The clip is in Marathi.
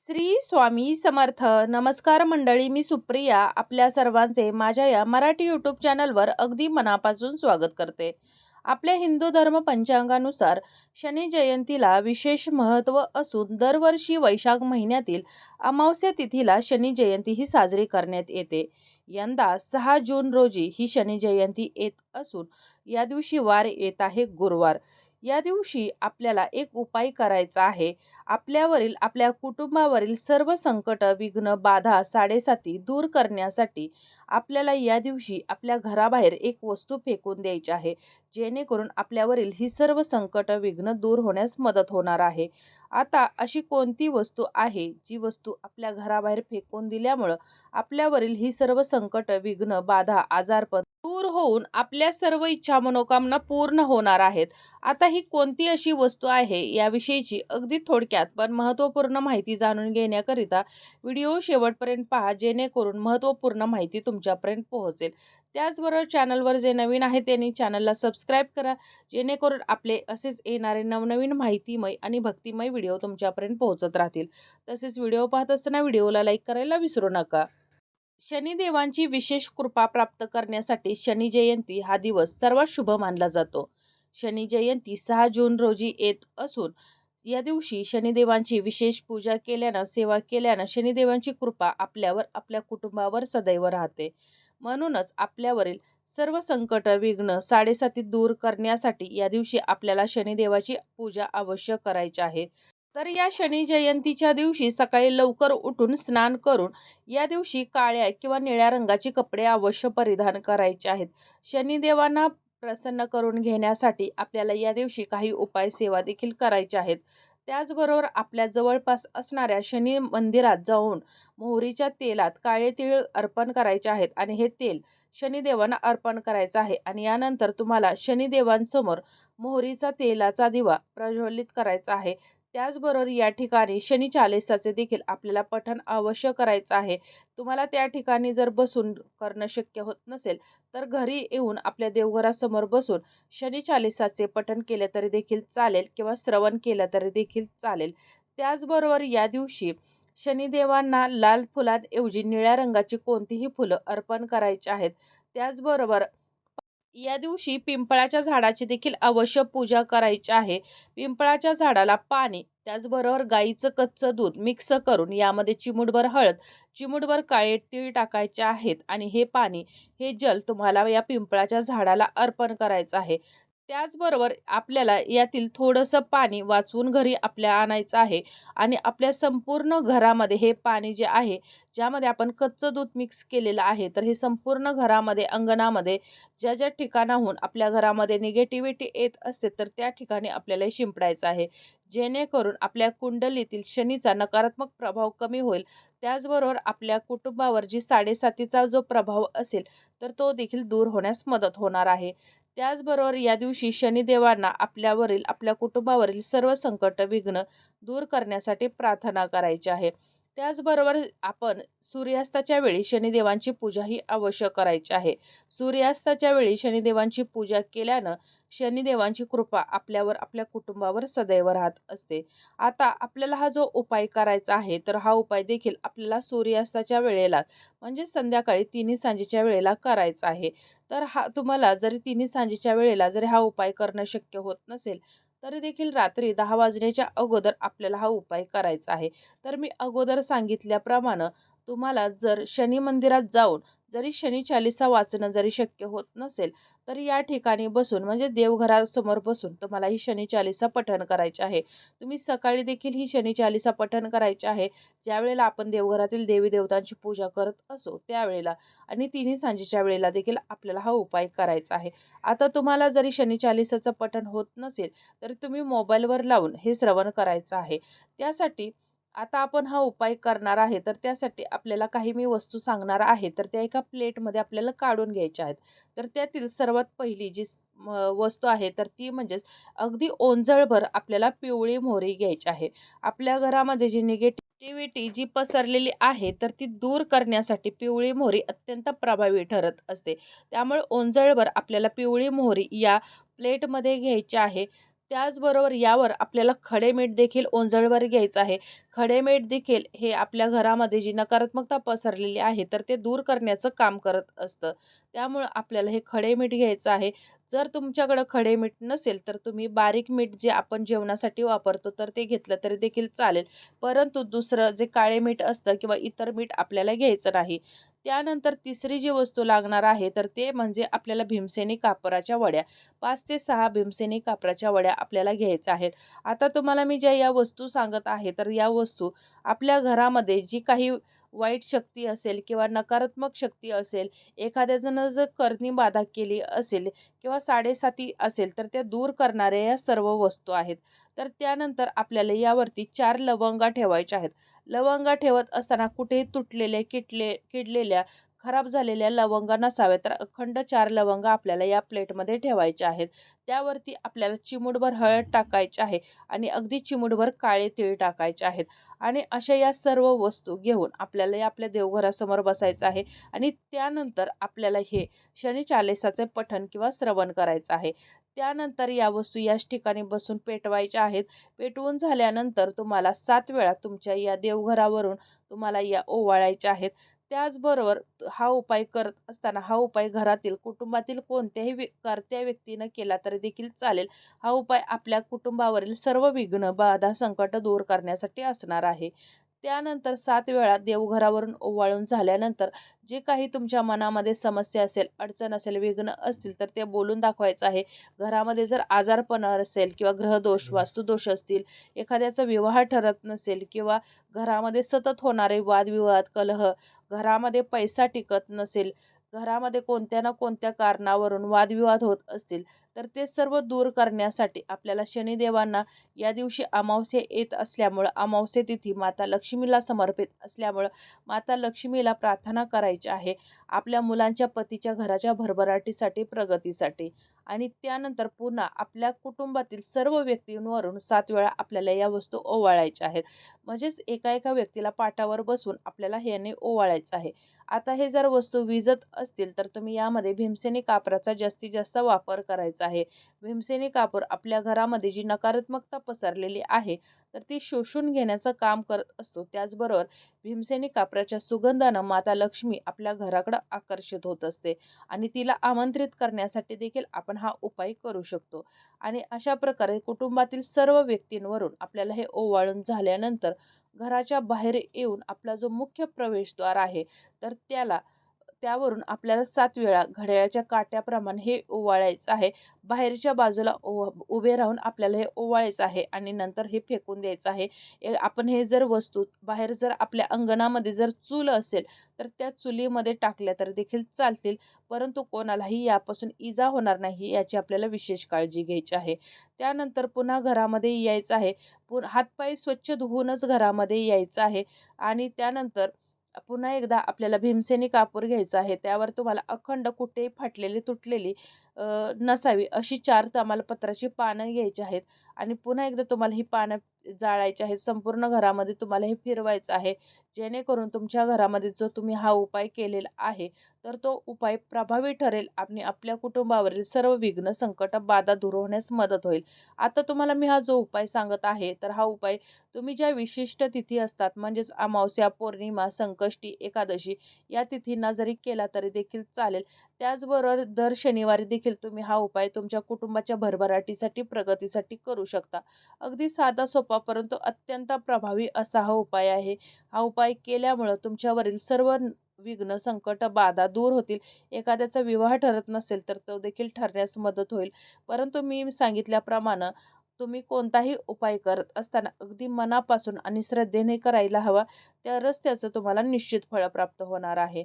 श्री स्वामी समर्थ. नमस्कार मंडळी मी सुप्रिया आपल्या सर्वांचे माझ्या या मराठी यूट्यूब चॅनलवर अगदी मनापासून स्वागत करते. आपल्या हिंदू धर्म पंचांगानुसार शनी जयंतीला विशेष महत्त्व असून दरवर्षी वैशाख महिन्यातील अमावस्या तिथीला शनी जयंती ही साजरी करण्यात येते. यंदा सहा जून रोजी ही शनी जयंती येत असून या दिवशी वार येत आहे गुरुवार. या दिवशी आपल्याला एक उपाय करायचा आहे. आपल्यावरील आपल्या कुटुंबावरील सर्व संकट विघ्न बाधा साडेसाती दूर करण्यासाठी आपल्याला या दिवशी आपल्या घराबाहेर एक वस्तू फेकून द्यायची आहे. जेणेकरून आपल्यावरील ही सर्व संकट विघ्न दूर होण्यास मदत होणार आहे. आता अशी कोणती वस्तू आहे? जी वस्तू आपल्या घराबाहेर फेकून दिल्यामुळं आपल्यावरील ही सर्व संकट विघ्न बाधा आजारपण दूर होऊन आपल्या सर्व इच्छा मनोकामना पूर्ण होणार आहेत. आता ही कोणती अशी वस्तू आहे याविषयीची अगदी थोडक्यात पण महत्त्वपूर्ण माहिती जाणून घेण्याकरिता व्हिडिओ शेवटपर्यंत पहा जेणेकरून महत्त्वपूर्ण माहिती तुमच्यापर्यंत पोहोचेल. त्याचबरोबर चॅनलवर जे नवीन आहे त्यांनी चॅनलला सबस्क्राईब करा जेणेकरून आपले असेच येणारे नवनवीन माहितीमय आणि भक्तिमय व्हिडिओ तुमच्यापर्यंत पोहोचत राहतील. तसेच व्हिडिओ पाहत असताना व्हिडिओला लाईक करायला विसरू नका. शनिदेवांची विशेष कृपा प्राप्त करण्यासाठी शनी जयंती हा दिवस सर्वात शुभ मानला जातो. शनी जयंती सहा जून रोजी येत असून या दिवशी शनिदेवांची विशेष पूजा केल्यानं सेवा केल्यानं शनिदेवांची कृपा आपल्यावर आपल्या कुटुंबावर सदैव राहते. म्हणूनच आपल्यावरील सर्व संकट विघ्न साडेसाती दूर करण्यासाठी या दिवशी आपल्याला शनिदेवाची पूजा अवश्य करायची आहे. तर या शनी जयंतीच्या दिवशी सकाळी लवकर उठून स्नान करून या दिवशी काळ्या किंवा निळ्या रंगाचे कपडे अवश्य परिधान करायचे आहेत. शनिदेवांना प्रसन्न करून घेण्यासाठी आपल्याला या दिवशी काही उपाय सेवा देखील करायच्या आहेत. त्याचबरोबर आपल्या जवळपास असणाऱ्या शनी मंदिरात जाऊन मोहरीच्या तेलात काळे तीळ अर्पण करायचे आहेत आणि हे तेल शनिदेवांना अर्पण करायचं आहे आणि यानंतर तुम्हाला शनिदेवांसमोर मोहरीचा तेलाचा दिवा प्रज्वलित करायचा आहे. त्याचबरोबर या ठिकाणी शनी चालिसाचे देखील आपल्याला पठण अवश्य करायचं आहे. तुम्हाला त्या ठिकाणी जर बसून करणं शक्य होत नसेल तर घरी येऊन आपल्या देवघरासमोर बसून शनी चालिसाचे पठण केले तरी देखील चालेल किंवा श्रवण केलं तरी देखील चालेल. त्याचबरोबर या दिवशी शनिदेवांना लाल फुलांऐवजी निळ्या रंगाची कोणतीही फुलं अर्पण करायची आहेत. त्याचबरोबर या दिवशी पिंपळाच्या झाडाची देखील अवश्य पूजा करायची आहे. पिंपळाच्या झाडाला पाणी त्याचबरोबर गाईचं कच्चं दूध मिक्स करून यामध्ये चिमूटभर हळद चिमूटभर काळे तीळ टाकायचे आहेत. आणि हे पाणी हे जल तुम्हाला या पिंपळाच्या झाडाला अर्पण करायचं आहे. त्याचबरोबर आपल्याला यातील थोडंसं पाणी वाचवून घरी आपल्या आणायचं आहे आणि आपल्या संपूर्ण घरामध्ये हे पाणी जे आहे ज्यामध्ये आपण कच्चं दूध मिक्स केलेलं आहे तर हे संपूर्ण घरामध्ये अंगणामध्ये ज्या ज्या ठिकाणाहून आपल्या घरामध्ये निगेटिव्हिटी येत असते तर त्या ठिकाणी आपल्याला शिंपडायचं आहे. जेणेकरून आपल्या कुंडलीतील शनीचा नकारात्मक प्रभाव कमी होईल. त्याचबरोबर आपल्या कुटुंबावर जी साडेसातीचा जो प्रभाव असेल तर तो देखील दूर होण्यास मदत होणार आहे. त्याचबरोबर या दिवशी शनिदेवांना आपल्यावरील आपल्या कुटुंबावरील सर्व संकट विघ्न दूर करण्यासाठी प्रार्थना करायची आहे. त्याचबरोबर आपण सूर्यास्ताच्या वेळी शनिदेवांची पूजा ही अवश्य करायची आहे. सूर्यास्ताच्या वेळी शनिदेवांची पूजा केल्यानं शनिदेवांची कृपा आपल्यावर आपल्या कुटुंबावर सदैव राहत असते. आता आपल्याला हा जो उपाय करायचा आहे तर हा उपाय देखील आपल्याला सूर्यास्ताच्या वेळेला म्हणजे संध्याकाळी तिन्ही सांजेच्या वेळेला करायचा आहे. तर हा तुम्हाला जरी तिन्ही सांजेच्या वेळेला जरी हा उपाय करणं शक्य होत नसेल तरी देखील रात्री दहा वाजण्याच्या अगोदर आपल्याला हा उपाय करायचा आहे. तर मी अगोदर सांगितल्याप्रमाणे तुम्हाला जर शनी मंदिरात जाऊन जरी शनी चालिसा वाचणं जरी शक्य होत नसेल तर या ठिकाणी बसून म्हणजे देवघरासमोर बसून तुम्हाला ही शनी चालिसा पठण करायचे आहे. तुम्ही सकाळी देखील ही शनी चालिसा पठण करायचे आहे. ज्यावेळेला आपण देवघरातील देवी देवतांची पूजा करत असो त्यावेळेला आणि तिन्ही सांजेच्या वेळेला देखील आपल्याला हा उपाय करायचा आहे. आता तुम्हाला जरी शनी चालिसाचं पठण होत नसेल तर तुम्ही मोबाईलवर लावून हे श्रवण करायचं आहे. त्यासाठी आता आपण हा उपाय करणार आहे तर त्यासाठी आपल्याला काही मी वस्तू सांगणार आहे तर त्या एका प्लेटमध्ये आपल्याला काढून घ्यायच्या आहेत. तर त्यातील सर्वात पहिली जी वस्तू आहे तर ती म्हणजेच अगदी ओंजळभर आपल्याला पिवळी मोहरी घ्यायची आहे. आपल्या घरामध्ये जी निगेटिव्हिटी जी पसरलेली आहे तर ती दूर करण्यासाठी पिवळी मोहरी अत्यंत प्रभावी ठरत असते. त्यामुळे ओंजळभर आपल्याला पिवळी मोहरी या प्लेटमध्ये घ्यायची आहे. त्याचबरोबर यावर आपल्याला खडे मीठ देखील ओंजळवर घ्यायचं आहे. खडेमेट देखील हे आपल्या घरामध्ये जी नकारात्मकता पसरलेली आहे तर ते दूर करण्याचं काम करत असतं. त्यामुळं आपल्याला हे खडे मीठ घ्यायचं आहे. जर तुमच्याकडं खडे मीठ नसेल तर तुम्ही बारीक मीठ जे आपण जेवणासाठी वापरतो तर ते घेतलं तरी देखील चालेल. परंतु दुसरं जे काळे मीठ असतं किंवा इतर मीठ आपल्याला घ्यायचं नाही. त्यानंतर तिसरी जी वस्तू लागणार आहे तर ते म्हणजे आपल्याला भीमसेनी कापराच्या वड्या. पाच ते सहा भीमसेनी कापराच्या वड्या आपल्याला घ्यायच्या आहेत. आता तुम्हाला मी ज्या या वस्तू सांगत आहे तर या वस्तू आपल्या घरामध्ये जी काही वाईट शक्ती असेल किंवा नकारात्मक शक्ती असेल एखाद्याजणं जर करणी बाधा केली असेल किंवा साडेसाती असेल तर त्या दूर करणाऱ्या या सर्व वस्तू आहेत. तर त्यानंतर आपल्याला यावरती चार लवंगा ठेवायच्या आहेत. लवंगा ठेवत असताना कुठेही तुटलेल्या किटले किडलेल्या खराब झालेल्या लवंगा नसाव्या तर अखंड चार लवंग आपल्याला या प्लेटमध्ये ठेवायच्या आहेत. त्यावरती आपल्याला चिमूटभर हळद टाकायची आहे आणि अगदी चिमूटभर काळे तीळ टाकायचे आहेत. आणि अशा या सर्व वस्तू घेऊन आपल्याला आपल्या देवघरासमोर बसायचं आहे आणि त्यानंतर आपल्याला हे शनी चालेसाचे पठण किंवा श्रवण करायचं आहे. त्यानंतर या वस्तू याच ठिकाणी बसून पेटवायच्या आहेत. पेटवून झाल्यानंतर तुम्हाला सात वेळा तुमच्या या देवघरावरून तुम्हाला या ओवाळायच्या आहेत. त्याचबरोबर हा उपाय करत असताना हा उपाय घरातील कुटुंबातील कोणत्याही व्य कर्त्या व्यक्तीनं केला तरी देखील चालेल. हा उपाय आपल्या कुटुंबावरील सर्व विघ्न बाधा संकट दूर करण्यासाठी असणार आहे. त्यानंतर सात वेळा देवघरावरून ओवाळून झाल्यानंतर जे काही तुमच्या मनामध्ये समस्या असेल अडचण असेल विघ्न असतील तर ते बोलून दाखवायचं आहे. घरामध्ये जर आजारपण असेल किंवा ग्रहदोष वास्तुदोष असतील एखाद्याचा विवाह ठरत नसेल किंवा घरामध्ये सतत होणारे वादविवाद कलह घरामध्ये पैसा टिकत नसेल घरामध्ये कोणत्या ना कोणत्या कारणावरून वादविवाद होत असतील तर ते सर्व दूर करण्यासाठी आपल्याला शनिदेवांना या दिवशी अमावस्या येत असल्यामुळं अमावस्या तिथी माता लक्ष्मीला समर्पित असल्यामुळं माता लक्ष्मीला प्रार्थना करायची आहे आपल्या मुलांच्या पतीच्या घराच्या भरभराटीसाठी प्रगतीसाठी. आणि त्यानंतर पुन्हा आपल्या कुटुंबातील सर्व व्यक्तींवरून सात वेळा आपल्याला या वस्तू ओवाळायच्या आहेत. म्हणजेच एका एका व्यक्तीला पाटावर बसून आपल्याला ह्याने ओवाळायचं आहे. आता हे जर वस्तू विजत असतील तर तुम्ही यामध्ये भीमसेनी कापराचा जास्तीत जास्त वापर करायचा आहे. भीमसेनी कापूर आपल्या घरामध्ये जी नकारात्मकता पसरलेली आहे तर ती शोषून घेण्याचं काम करत असतो. त्याचबरोबर भीमसेनी कापराच्या सुगंधानं माता लक्ष्मी आपल्या घराकडं आकर्षित होत असते आणि तिला आमंत्रित करण्यासाठी देखील आपण हा उपाय करू शकतो. आणि अशा प्रकारे कुटुंबातील सर्व व्यक्तींवरून आपल्याला हे ओवाळून झाल्यानंतर घराच्या बाहेर येऊन आपला जो मुख्य प्रवेशद्वार आहे तर त्याला त्यावरून आपल्याला सात वेळा घड्याळाच्या काट्याप्रमाणे हे ओवाळायचं आहे. बाहेरच्या बाजूला ओ उभे राहून आपल्याला हे ओवाळायचं आहे आणि नंतर हे फेकून द्यायचं आहे. आपण हे जर वस्तू बाहेर जर आपल्या अंगणामध्ये जर चूल असेल तर त्या चुलीमध्ये टाकल्या तर देखील चालतील. परंतु कोणालाही यापासून इजा होणार नाही याची आपल्याला विशेष काळजी घ्यायची आहे. त्यानंतर पुन्हा घरामध्ये यायचं आहे. पुन हातपाय स्वच्छ धुवूनच घरामध्ये यायचं आहे. आणि त्यानंतर पुन्हा एकदा आपल्याला भीमसेनी कापूर घ्यायचं आहे त्यावर तुम्हाला अखंड कुठेही फाटलेली तुटलेली नसावी अशी चार तमालपत्राची पानं घ्यायची आहेत. आणि पुन्हा एकदा तुम्हाला ही पानं जाळायची आहेत संपूर्ण घरामध्ये तुम्हाला हे फिरवायचं आहे. जेणेकरून तुमच्या घरामध्ये जो तुम्ही हा उपाय केलेला आहे तर तो उपाय प्रभावी ठरेल आणि आपल्या कुटुंबावरील सर्व विघ्न संकट बाधा दूर होण्यास मदत होईल. आता तुम्हाला मी हा जो उपाय सांगत आहे तर हा उपाय तुम्ही ज्या विशिष्ट तिथी असतात म्हणजेच अमावस्या पौर्णिमा संकष्टी एकादशी या तिथींना जरी केला तरी देखील चालेल. त्याचबरोबर दर शनिवारी देखील तुम्ही हा उपाय तुमच्या कुटुंबाच्या भरभराटीसाठी प्रगतीसाठी करू शकता. अगदी साधा सोपा परंतु अत्यंत प्रभावी असा हा उपाय आहे. हा उपाय उपाय केल्यामुळं तुमच्यावरील सर्व विघ्न संकट बाधा दूर होतील. एखाद्याचा विवाह ठरत नसेल तर तो देखील ठरण्यास मदत होईल. परंतु मी सांगितल्याप्रमाणे तुम्ही कोणताही उपाय करत असताना अगदी मनापासून आणि श्रद्धेने करायला हवा. तरच त्याचं तुम्हाला निश्चित फळ प्राप्त होणार आहे.